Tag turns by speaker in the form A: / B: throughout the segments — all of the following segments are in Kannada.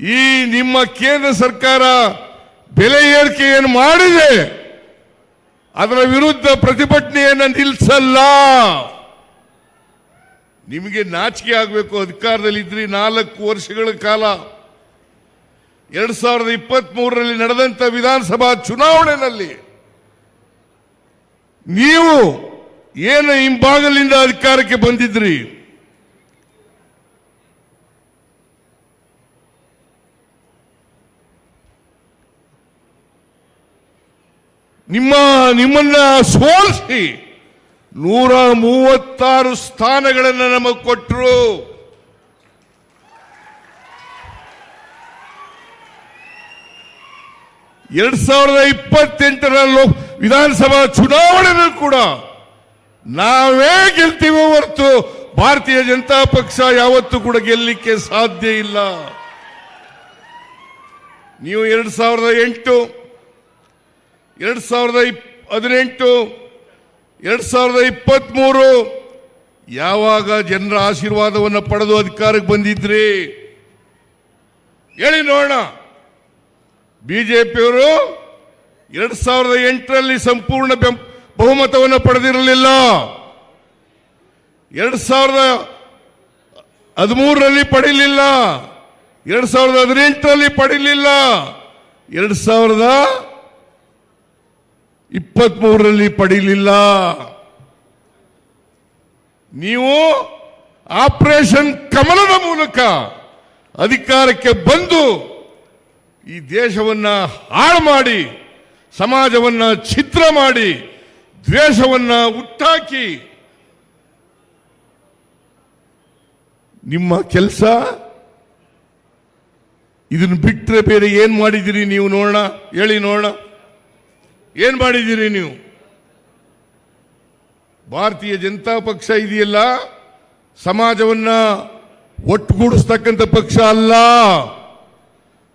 A: ಈ ನಿಮ್ಮ ಕೇಂದ್ರ ಸರ್ಕಾರ ಬೆಲೆ ಏರಿಕೆಯನ್ನು ಮಾಡಿದೆ, ಅದರ ವಿರುದ್ಧ ಪ್ರತಿಭಟನೆಯನ್ನು ನಿಲ್ಲಿಸಲ್ಲ. ನಿಮಗೆ ನಾಚಿಕೆ ಆಗಬೇಕು ಅಧಿಕಾರದಲ್ಲಿದ್ರಿ ನಾಲ್ಕು ವರ್ಷಗಳ ಕಾಲ. ಎರಡ್ ಸಾವಿರದ ಇಪ್ಪತ್ತ್ ಮೂರರಲ್ಲಿ ನಡೆದಂತ ವಿಧಾನಸಭಾ ಚುನಾವಣೆಯಲ್ಲಿ ನೀವು ಏನು ಹಿಂಭಾಗಲಿಂದ ಅಧಿಕಾರಕ್ಕೆ ಬಂದಿದ್ರಿ ನಿಮ್ಮ, ನಿಮ್ಮನ್ನ ಸೋಲಿಸಿ ನೂರ ಮೂವತ್ತಾರು ಸ್ಥಾನಗಳನ್ನು ನಮಗೆ ಕೊಟ್ಟರು ಎರಡ್ ಸಾವಿರದ ಇಪ್ಪತ್ತೆಂಟರ ವಿಧಾನಸಭಾ ಚುನಾವಣೆಯಲ್ಲೂ ಕೂಡ ನಾವೇ ಗೆಲ್ತೀವೋ ಹೊರತು ಭಾರತೀಯ ಜನತಾ ಪಕ್ಷ ಯಾವತ್ತೂ ಕೂಡ ಗೆಲ್ಲಲಿಕ್ಕೆ ಸಾಧ್ಯ ಇಲ್ಲ. ನೀವು ಎರಡ್ ಸಾವಿರದ ಎಂಟು ಎರಡ್ ಸಾವಿರದ ಹದಿನೆಂಟು, ಎರಡ್ ಸಾವಿರದ ಇಪ್ಪತ್ತ್ ಮೂರು ಯಾವಾಗ ಜನರ ಆಶೀರ್ವಾದವನ್ನು ಪಡೆದು ಅಧಿಕಾರಕ್ಕೆ ಬಂದಿದ್ರಿ? ಹೇಳಿ ನೋಡೋಣ. ಬಿಜೆಪಿಯವರು ಎರಡ್ ಸಾವಿರದ ಎಂಟರಲ್ಲಿ ಸಂಪೂರ್ಣ ಬಹುಮತವನ್ನು ಪಡೆದಿರಲಿಲ್ಲ. ಎರಡ್ ಸಾವಿರದ ಹದಿಮೂರರಲ್ಲಿ ಪಡೀಲಿಲ್ಲ ಎರಡ್ ಸಾವಿರದ ಹದಿನೆಂಟರಲ್ಲಿ ಪಡೀಲಿಲ್ಲ ಎರಡ್ ಸಾವಿರದ ಇಪ್ಪತ್ತ್ ಮೂರರಲ್ಲಿ ಪಡೀಲಿಲ್ಲ. ನೀವು ಆಪರೇಷನ್ ಕಮಲದ ಮೂಲಕ ಅಧಿಕಾರಕ್ಕೆ ಬಂದು ಈ ದೇಶವನ್ನ ಹಾಳು ಮಾಡಿ, ಸಮಾಜವನ್ನ ಛಿದ್ರ ಮಾಡಿ, ದ್ವೇಷವನ್ನ ಹುಟ್ಟಾಕಿ ನಿಮ್ಮ ಕೆಲಸ? ಇದನ್ನು ಬಿಟ್ಟರೆ ಬೇರೆ ಏನ್ ಮಾಡಿದಿರಿ ನೀವು ನೋಡೋಣ, ಹೇಳಿ ನೋಡೋಣ. ಏನ್ ಮಾಡಿದ್ದೀರಿ ನೀವು? ಭಾರತೀಯ ಜನತಾ ಪಕ್ಷ ಇದೆಯಲ್ಲ, ಸಮಾಜವನ್ನ ಒಟ್ಟುಗೂಡಿಸ್ತಕ್ಕಂಥ ಪಕ್ಷ ಅಲ್ಲ.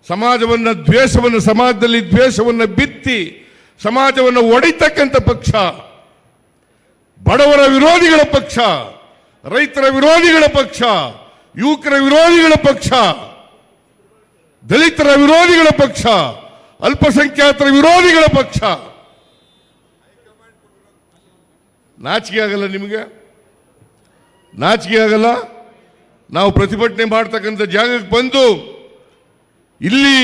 A: ಸಮಾಜವನ್ನ ದ್ವೇಷವನ್ನು, ಸಮಾಜದಲ್ಲಿ ದ್ವೇಷವನ್ನ ಬಿತ್ತಿ ಸಮಾಜವನ್ನು ಒಡಿತಕ್ಕಂಥ ಪಕ್ಷ. ಬಡವರ ವಿರೋಧಿಗಳ ಪಕ್ಷ, ರೈತರ ವಿರೋಧಿಗಳ ಪಕ್ಷ, ಯುವಕರ ವಿರೋಧಿಗಳ ಪಕ್ಷ, ದಲಿತರ ವಿರೋಧಿಗಳ ಪಕ್ಷ, ಅಲ್ಪಸಂಖ್ಯಾತರ ವಿರೋಧಿಗಳ ಪಕ್ಷ. ನಾಚಿಕೆ ಆಗಲ್ಲ ನಿಮಗೆ? ನಾಚಿಕೆ ಆಗಲ್ಲ? ನಾವು ಪ್ರತಿಭಟನೆ ಮಾಡ್ತಕ್ಕಂಥ ಜಾಗಕ್ಕೆ ಬಂದು ಇಲ್ಲಿ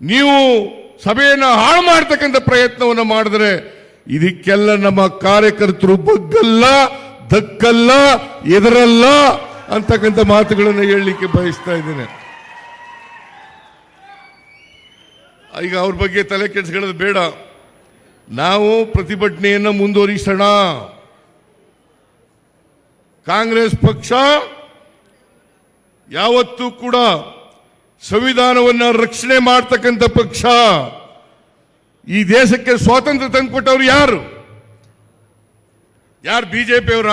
A: ನೀವು ಸಭೆಯನ್ನು ಹಾಳು ಮಾಡ್ತಕ್ಕಂಥ ಪ್ರಯತ್ನವನ್ನು ಮಾಡಿದ್ರೆ ಇದಕ್ಕೆಲ್ಲ ನಮ್ಮ ಕಾರ್ಯಕರ್ತರು ಬಗ್ಗಲ್ಲ, ದಕ್ಕಲ್ಲ, ಎದರಲ್ಲ ಅಂತಕ್ಕಂಥ ಮಾತುಗಳನ್ನು ಹೇಳಲಿಕ್ಕೆ ಬಯಸ್ತಾ ಇದ್ದೇನೆ. ಈಗ ಅವ್ರ ಬಗ್ಗೆ ತಲೆ ಕೆಡಿಸ್ಕೊಳ್ಳೋದು ಬೇಡ. ನಾವು ಪ್ರತಿಭಟನೆಯನ್ನು ಮುಂದುವರಿಸೋಣ. ಕಾಂಗ್ರೆಸ್ ಪಕ್ಷ ಯಾವತ್ತೂ ಕೂಡ ಸಂವಿಧಾನವನ್ನು ರಕ್ಷಣೆ ಮಾಡ್ತಕ್ಕಂಥ ಪಕ್ಷ. ಈ ದೇಶಕ್ಕೆ ಸ್ವಾತಂತ್ರ್ಯ ತಂದುಕೊಟ್ಟವ್ರು ಯಾರು? ಯಾರು ಬಿಜೆಪಿಯವರ?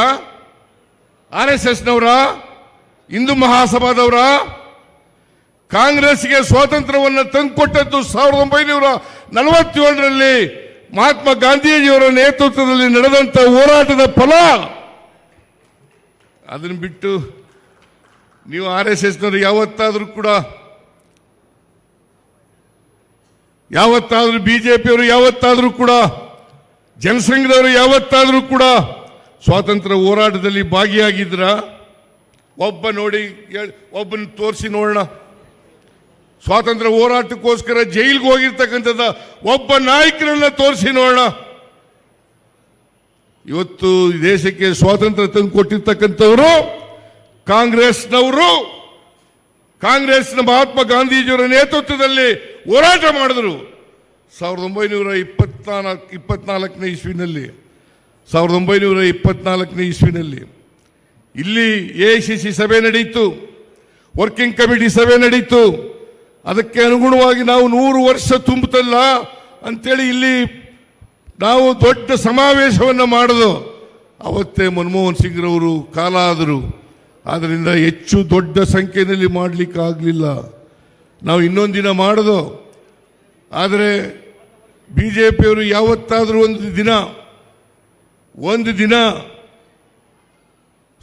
A: ಆರ್ ಎಸ್ ಎಸ್ನವರ? ಹಿಂದೂ ಮಹಾಸಭಾದವರ? ಕಾಂಗ್ರೆಸ್ಗೆ ಸ್ವಾತಂತ್ರ್ಯವನ್ನು ತಂದುಕೊಟ್ಟದ್ದು ಸಾವಿರದ ಒಂಬೈನೂರ ನಲವತ್ತೇಳರಲ್ಲಿ ಮಹಾತ್ಮ ಗಾಂಧೀಜಿಯವರ ನೇತೃತ್ವದಲ್ಲಿ ನಡೆದಂತ ಹೋರಾಟದ ಫಲ, ಅದನ್ನು ಬಿಟ್ಟು ನೀವು ಆರ್ ಎಸ್ ಎಸ್ನವರು ಯಾವತ್ತಾದರೂ ಕೂಡ, ಯಾವತ್ತಾದರೂ ಬಿಜೆಪಿಯವರು ಯಾವತ್ತಾದರೂ ಕೂಡ, ಜನಸಂಘದವರು ಯಾವತ್ತಾದರೂ ಕೂಡ ಸ್ವಾತಂತ್ರ್ಯ ಹೋರಾಟದಲ್ಲಿ ಭಾಗಿಯಾಗಿದ್ರ, ಒಬ್ಬ ನೋಡಿ ಒಬ್ಬನ ತೋರಿಸಿ ನೋಡೋಣ. ಸ್ವಾತಂತ್ರ್ಯ ಹೋರಾಟಕ್ಕೋಸ್ಕರ ಜೈಲಿಗೆ ಹೋಗಿರ್ತಕ್ಕಂಥದ್ದ ಒಬ್ಬ ನಾಯಕರನ್ನ ತೋರಿಸಿ ನೋಡೋಣ. ಇವತ್ತು ದೇಶಕ್ಕೆ ಸ್ವಾತಂತ್ರ್ಯ ತಂದು ಕೊಟ್ಟಿರ್ತಕ್ಕಂಥವರು ಕಾಂಗ್ರೆಸ್ನವರು. ಕಾಂಗ್ರೆಸ್ನ ಮಹಾತ್ಮ ಗಾಂಧೀಜಿಯವರ ನೇತೃತ್ವದಲ್ಲಿ ಹೋರಾಟ ಮಾಡಿದ್ರು. ಸಾವಿರದ ಒಂಬೈನೂರ ಇಪ್ಪತ್ನಾಲ್ಕು, ಇಪ್ಪತ್ನಾಲ್ಕನೇ ಇಸ್ವಿನಲ್ಲಿ. ಸಾವಿರದ ಒಂಬೈನೂರ ಇಪ್ಪತ್ನಾಲ್ಕನೇ ಇಸ್ವಿನಲ್ಲಿ. ಇಲ್ಲಿ ಎ ಸಭೆ ನಡೆಯಿತು ವರ್ಕಿಂಗ್ ಕಮಿಟಿ ಸಭೆ ನಡೀತು. ಅದಕ್ಕೆ ಅನುಗುಣವಾಗಿ ನಾವು ನೂರು ವರ್ಷ ತುಂಬುತ್ತಲ್ಲ ಅಂತೇಳಿ ಇಲ್ಲಿ ನಾವು ದೊಡ್ಡ ಸಮಾವೇಶವನ್ನು ಮಾಡಿದೋ. ಅವತ್ತೇ ಮನಮೋಹನ್ ಸಿಂಗ್ರವರು ಕಾಲ ಆದರು. ಆದ್ದರಿಂದ ಹೆಚ್ಚು ದೊಡ್ಡ ಸಂಖ್ಯೆಯಲ್ಲಿ ಮಾಡಲಿಕ್ಕಾಗಲಿಲ್ಲ ನಾವು ಇನ್ನೊಂದು ದಿನ ಮಾಡೋದು. ಆದರೆ ಬಿ ಜೆ ಪಿಯವರು ಯಾವತ್ತಾದರೂ ಒಂದು ದಿನ ಒಂದು ದಿನ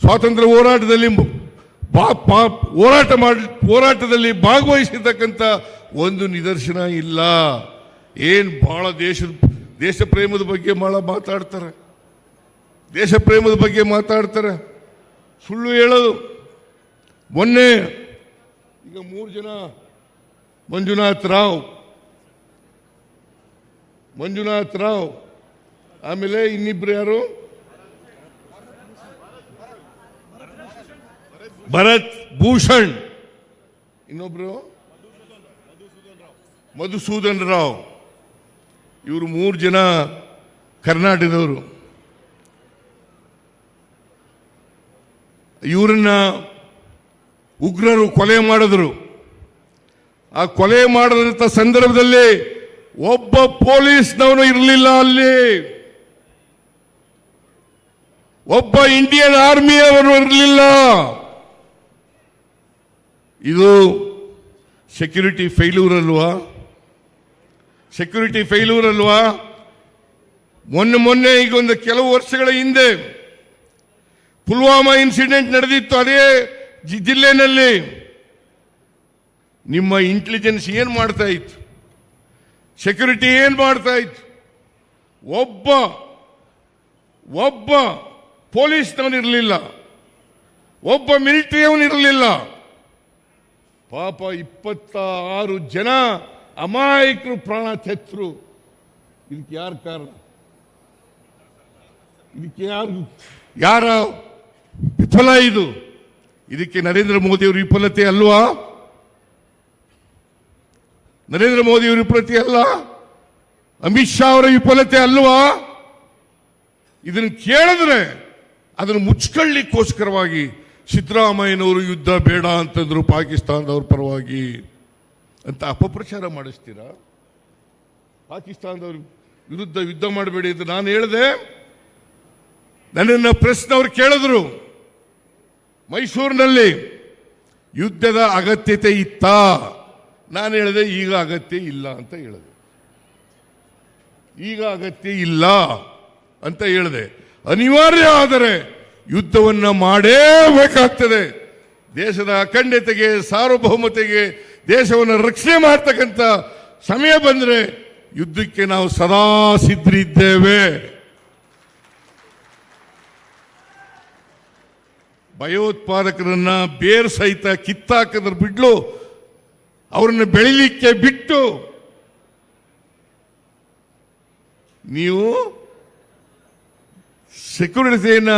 A: ಸ್ವಾತಂತ್ರ್ಯ ಹೋರಾಟದಲ್ಲಿ ಹೋರಾಟ ಮಾಡಿ, ಹೋರಾಟದಲ್ಲಿ ಭಾಗವಹಿಸಿರ್ತಕ್ಕಂಥ ಒಂದು ನಿದರ್ಶನ ಇಲ್ಲ. ಏನು ಬಹಳ ದೇಶದ, ದೇಶ ಪ್ರೇಮದ ಬಗ್ಗೆ ಭಾಳ ಮಾತಾಡ್ತಾರೆ. ದೇಶ ಪ್ರೇಮದ ಬಗ್ಗೆ ಮಾತಾಡ್ತಾರೆ. ಸುಳ್ಳು ಹೇಳೋದು. ಮೊನ್ನೆ ಈಗ ಮೂರು ಜನ, ಮಂಜುನಾಥ್ ರಾವ್ ಮಂಜುನಾಥ್ ರಾವ್, ಆಮೇಲೆ ಇನ್ನಿಬ್ರು ಯಾರು? ಭರತ್ ಭೂಷಣ್. ಇನ್ನೊಬ್ರು? ಮಧುಸೂದನ್ ರಾವ್. ಇವರು ಮೂರು ಜನ ಕರ್ನಾಟಕದವರು. ಇವರನ್ನ ಉಗ್ರರು ಕೊಲೆ ಮಾಡಿದ್ರು. ಆ ಕೊಲೆ ಮಾಡಿದಂಥ ಸಂದರ್ಭದಲ್ಲಿ ಒಬ್ಬ ಪೊಲೀಸ್ನವನು ಇರಲಿಲ್ಲ ಅಲ್ಲಿ. ಒಬ್ಬ ಇಂಡಿಯನ್ ಆರ್ಮಿಯವರು ಇರಲಿಲ್ಲ. ಇದು ಸೆಕ್ಯೂರಿಟಿ ಫೇಲ್ಯೂರ್ ಅಲ್ವಾ? ಸೆಕ್ಯೂರಿಟಿ ಫೇಲ್ಯೂರ್ ಅಲ್ವಾ? ಮೊನ್ನೆ ಮೊನ್ನೆ ಈಗ ಒಂದು ಕೆಲವು ವರ್ಷಗಳ ಹಿಂದೆ ಪುಲ್ವಾಮಾ ಇನ್ಸಿಡೆಂಟ್ ನಡೆದಿತ್ತು ಅದೇ ಜಿಲ್ಲೆನಲ್ಲಿ. ನಿಮ್ಮ ಇಂಟೆಲಿಜೆನ್ಸ್ ಏನು ಮಾಡ್ತಾ ಇತ್ತು? ಸೆಕ್ಯೂರಿಟಿ ಏನು ಮಾಡ್ತಾ ಇತ್ತು? ಒಬ್ಬ ಒಬ್ಬ ಪೊಲೀಸ್ನವನಿರಲಿಲ್ಲ ಒಬ್ಬ ಮಿಲಿಟರಿಯವನಿರಲಿಲ್ಲ ಪಾಪ ಇಪ್ಪತ್ತ ಆರು ಜನ ಅಮಾಯಕರು ಪ್ರಾಣ ತೆತ್ತರು ಇದಕ್ಕೆ ಯಾರು ಕಾರಣ? ಇದಕ್ಕೆ ಯಾರು ಯಾರ ವಿಫಲ ಇದು? ಇದಕ್ಕೆ ನರೇಂದ್ರ ಮೋದಿಯವರು ವಿಫಲತೆ ಅಲ್ವಾ? ನರೇಂದ್ರ ಮೋದಿಯವರ ವಿಫಲತೆ ಅಲ್ಲ? ಅಮಿತ್ ಶಾ ಅವರ ವಿಫಲತೆ ಅಲ್ವಾ? ಇದನ್ನು ಕೇಳಿದ್ರೆ ಅದನ್ನು ಮುಚ್ಕೊಳ್ಳಿಕ್ಕೋಸ್ಕರವಾಗಿ ಸಿದ್ದರಾಮಯ್ಯನವರು ಯುದ್ಧ ಬೇಡ ಅಂತಂದ್ರು ಪಾಕಿಸ್ತಾನದವ್ರ ಪರವಾಗಿ ಅಂತ ಅಪಪ್ರಚಾರ ಮಾಡಿಸ್ತೀರಾ? ಪಾಕಿಸ್ತಾನದವ್ರ ವಿರುದ್ಧ ಯುದ್ಧ ಮಾಡಬೇಡಿ ಅಂತ ನಾನು ಹೇಳಿದೆ. ನನ್ನನ್ನು ಪ್ರೆಸ್ನವ್ರು ಕೇಳಿದ್ರು. ಮೈಸೂರಿನಲ್ಲಿ ಯುದ್ಧದ ಅಗತ್ಯತೆ ಇತ್ತಾ? ನಾನು ಹೇಳಿದೆ, ಈಗ ಅಗತ್ಯ ಇಲ್ಲ ಅಂತ ಹೇಳಿದೆ. ಈಗ ಅಗತ್ಯ ಇಲ್ಲ ಅಂತ ಹೇಳಿದೆ. ಅನಿವಾರ್ಯ ಆದರೆ ಯುದ್ಧವನ್ನ ಮಾಡೇಬೇಕಾಗ್ತದೆ ದೇಶದ ಅಖಂಡತೆಗೆ, ಸಾರ್ವಭೌಮತೆಗೆ, ದೇಶವನ್ನು ರಕ್ಷಣೆ ಮಾಡ್ತಕ್ಕಂಥ ಸಮಯ ಬಂದರೆ ಯುದ್ಧಕ್ಕೆ ನಾವು ಸದಾ ಸಿದ್ಧರಿದ್ದೇವೆ. ಭಯೋತ್ಪಾದಕರನ್ನ ಬೇರ್ ಸಹಿತ ಕಿತ್ತಾಕದ್ರ ಬಿಡ್ಲು, ಅವರನ್ನು ಬೆಳಿಲಿಕ್ಕೆ ಬಿಟ್ಟು, ನೀವು ಸೆಕ್ಯೂರಿಟಿಯನ್ನ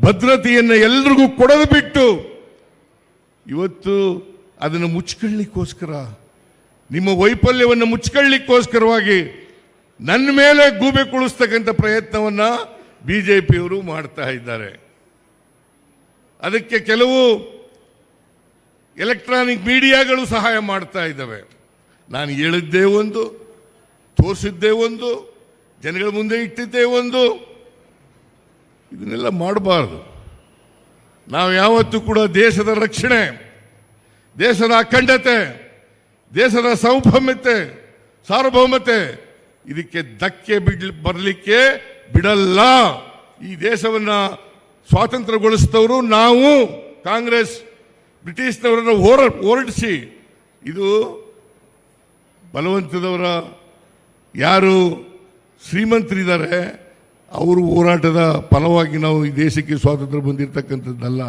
A: ಭದ್ರತೆಯನ್ನ ಎಲ್ರಿಗೂ ಕೊಡದು ಬಿಟ್ಟು ಇವತ್ತು ಅದನ್ನು ಮುಚ್ಕೊಳ್ಳಿಕ್ಕೋಸ್ಕರ, ನಿಮ್ಮ ವೈಫಲ್ಯವನ್ನು ಮುಚ್ಕೊಳ್ಳಿಕ್ಕೋಸ್ಕರವಾಗಿ ನನ್ನ ಮೇಲೆ ಗೂಬೆ ಕುಳಿಸ್ತಕ್ಕಂಥ ಪ್ರಯತ್ನವನ್ನ ಬಿಜೆಪಿಯವರು ಮಾಡ್ತಾ ಇದ್ದಾರೆ. ಅದಕ್ಕೆ ಕೆಲವು ಎಲೆಕ್ಟ್ರಾನಿಕ್ ಮೀಡಿಯಾಗಳು ಸಹಾಯ ಮಾಡ್ತಾ ಇದ್ದಾವೆ. ನಾನು ಹೇಳಿದ್ದೇ ಒಂದು, ತೋರಿಸಿದ್ದೇ ಒಂದು, ಜನಗಳ ಮುಂದೆ ಇಟ್ಟಿದ್ದೇ ಒಂದು ಇದನ್ನೆಲ್ಲ ಮಾಡಬಾರ್ದು. ನಾವು ಯಾವತ್ತೂ ಕೂಡ ದೇಶದ ರಕ್ಷಣೆ, ದೇಶದ ಅಖಂಡತೆ, ದೇಶದ ಸೌಭೌಮ್ಯತೆ, ಸಾರ್ವಭೌಮತೆ, ಇದಕ್ಕೆ ಧಕ್ಕೆ ಬಿಡ್ ಬರಲಿಕ್ಕೆ ಬಿಡಲ್ಲ. ಈ ದೇಶವನ್ನ ಸ್ವಾತಂತ್ರ್ಯಗೊಳಿಸಿದವರು ನಾವು, ಕಾಂಗ್ರೆಸ್ ಬ್ರಿಟಿಷ್ನವರನ್ನು ಹೋರ, ಹೊರಡಿಸಿ. ಇದು ಬಲವಂತದವರ ಯಾರು ಶ್ರೀಮಂತರಿದ್ದಾರೆ ಅವರು ಹೋರಾಟದ ಫಲವಾಗಿ ನಾವು ಈ ದೇಶಕ್ಕೆ ಸ್ವಾತಂತ್ರ್ಯ ಬಂದಿರತಕ್ಕಂಥದ್ದಲ್ಲ.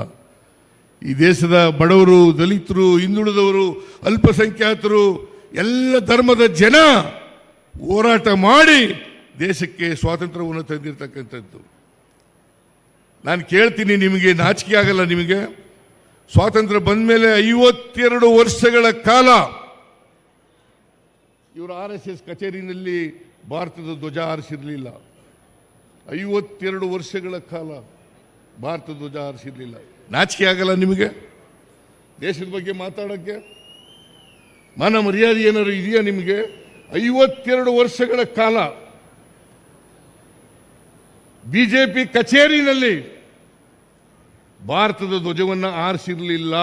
A: ಈ ದೇಶದ ಬಡವರು, ದಲಿತರು, ಹಿಂದುಳಿದವರು, ಅಲ್ಪಸಂಖ್ಯಾತರು, ಎಲ್ಲ ಧರ್ಮದ ಜನ ಹೋರಾಟ ಮಾಡಿ ದೇಶಕ್ಕೆ ಸ್ವಾತಂತ್ರ್ಯವನ್ನು ತಂದಿರತಕ್ಕಂಥದ್ದು. ನಾನು ಕೇಳ್ತೀನಿ ನಿಮಗೆ, ನಾಚಿಕೆ ಆಗಲ್ಲ ನಿಮಗೆ. ಸ್ವಾತಂತ್ರ್ಯ ಬಂದ ಮೇಲೆ ಐವತ್ತೆರಡು ವರ್ಷಗಳ ಕಾಲ ಇವರು ಆರ್ ಎಸ್ ಎಸ್ ಕಚೇರಿನಲ್ಲಿ ಭಾರತದ ಧ್ವಜ ಹಾರಿಸಿರಲಿಲ್ಲ. ಐವತ್ತೆರಡು ವರ್ಷಗಳ ಕಾಲ ಭಾರತ ಧ್ವಜ ಹಾರಿಸಿರಲಿಲ್ಲ ನಾಚಿಕೆ ಆಗಲ್ಲ ನಿಮಗೆ? ದೇಶದ ಬಗ್ಗೆ ಮಾತಾಡೋಕ್ಕೆ? ಮಾನ ಮರ್ಯಾದೆ ಏನಾದ್ರು ಇದೆಯಾ ನಿಮಗೆ? ಐವತ್ತೆರಡು ವರ್ಷಗಳ ಕಾಲ ಬಿಜೆಪಿ ಕಚೇರಿನಲ್ಲಿ ಭಾರತದ ಧ್ವಜವನ್ನು ಆರಿಸಿರಲಿಲ್ಲ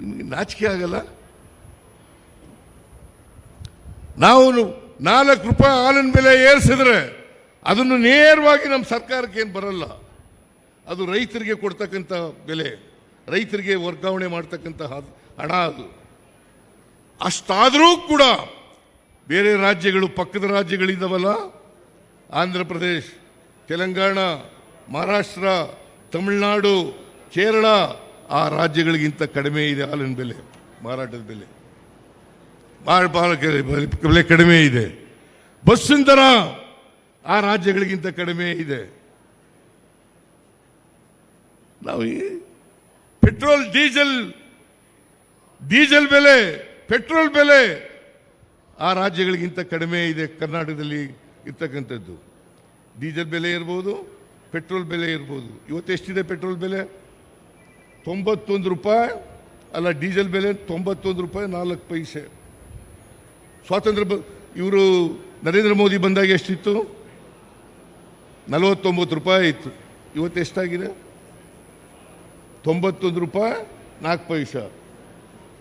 A: ನಿಮಗೆ ನಾಚಿಕೆ ಆಗಲ್ಲ? ನಾವು ನಾಲ್ಕು ರೂಪಾಯಿ ಹಾಲಿನ ಬೆಲೆ ಏರಿಸಿದ್ರೆ ಅದನ್ನು ನೇರವಾಗಿ ನಮ್ಮ ಸರ್ಕಾರಕ್ಕೆ ಏನು ಬರಲ್ಲ. ಅದು ರೈತರಿಗೆ ಕೊಡ್ತಕ್ಕಂಥ ಬೆಲೆ, ರೈತರಿಗೆ ವರ್ಗಾವಣೆ ಮಾಡ್ತಕ್ಕಂಥ ಹಣ ಅದು. ಅಷ್ಟಾದರೂ ಕೂಡ ಬೇರೆ ರಾಜ್ಯಗಳು, ಪಕ್ಕದ ರಾಜ್ಯಗಳಿದ್ದಾವಲ್ಲ, ಆಂಧ್ರ ಪ್ರದೇಶ್, ತೆಲಂಗಾಣ, ಮಹಾರಾಷ್ಟ್ರ, ತಮಿಳುನಾಡು, ಕೇರಳ, ಆ ರಾಜ್ಯಗಳಿಗಿಂತ ಕಡಿಮೆ ಇದೆ ಹಾಲಿನ ಬೆಲೆ, ಮಾರಾಟದ ಬೆಲೆ. ಭಾಳ ಭಾಳ ಬೆಲೆ ಕಡಿಮೆ ಇದೆ. ಬಸ್ಸಿನ ದರ ಆ ರಾಜ್ಯಗಳಿಗಿಂತ ಕಡಿಮೆ ಇದೆ. ನಾವು ಪೆಟ್ರೋಲ್, ಡೀಸೆಲ್ ಡೀಸೆಲ್ ಬೆಲೆ, ಪೆಟ್ರೋಲ್ ಬೆಲೆ ಆ ರಾಜ್ಯಗಳಿಗಿಂತ ಕಡಿಮೆ ಇದೆ ಕರ್ನಾಟಕದಲ್ಲಿ ಇರ್ತಕ್ಕಂಥದ್ದು. ಡೀಸೆಲ್ ಬೆಲೆ ಇರ್ಬೋದು, ಪೆಟ್ರೋಲ್ ಬೆಲೆ ಇರ್ಬೋದು. ಇವತ್ತು ಎಷ್ಟಿದೆ ಪೆಟ್ರೋಲ್ ಬೆಲೆ? ತೊಂಬತ್ತೊಂದು ರೂಪಾಯಿ. ಅಲ್ಲ, ಡೀಸೆಲ್ ಬೆಲೆ ತೊಂಬತ್ತೊಂದು ರೂಪಾಯಿ ನಾಲ್ಕು ಪೈಸೆ. ಸ್ವಾತಂತ್ರ್ಯ ಇವರು ನರೇಂದ್ರ ಮೋದಿ ಬಂದಾಗ ಎಷ್ಟಿತ್ತು? ನಲವತ್ತೊಂಬತ್ತು ರೂಪಾಯಿ ಇತ್ತು. ಇವತ್ತು ಎಷ್ಟಾಗಿದೆ? ತೊಂಬತ್ತೊಂದು ರೂಪಾಯಿ, ನಾಲ್ಕು ಪೈಸ.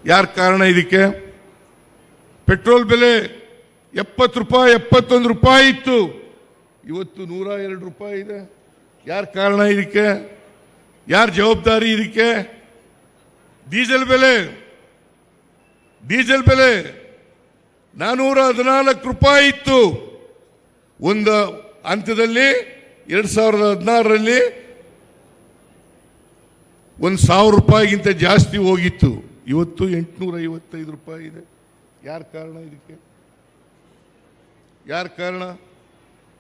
A: ಯಾರ ಕಾರಣ ಇದಕ್ಕೆ? ಪೆಟ್ರೋಲ್ ಬೆಲೆ ಎಪ್ಪತ್ತು ರೂಪಾಯಿ, ಎಪ್ಪತ್ತೊಂದು ರೂಪಾಯಿ ಇತ್ತು. ಇವತ್ತು ನೂರ ಎರಡು ರೂಪಾಯಿ ಇದೆ. ಯಾರ ಕಾರಣ ಇದಕ್ಕೆ? ಯಾರ ಜವಾಬ್ದಾರಿ ಇದಕ್ಕೆ? ಡೀಸೆಲ್ ಬೆಲೆ. ಡೀಸೆಲ್ ಬೆಲೆ. ನಾನೂರ ಹದಿನಾಲ್ಕು ರೂಪಾಯಿ ಇತ್ತು. ಒಂದು ಹಂತದಲ್ಲಿ ಎರಡು ಸಾವಿರದ ಹದಿನಾರರಲ್ಲಿ ಒಂದು ಸಾವಿರ ರೂಪಾಯಿಗಿಂತ ಜಾಸ್ತಿ ಹೋಗಿತ್ತು. ಇವತ್ತು ಎಂಟುನೂರ ಐವತ್ತೈದು ರೂಪಾಯಿ ಇದೆ. ಯಾರ ಕಾರಣ ಇದಕ್ಕೆ? ಯಾರ ಕಾರಣ?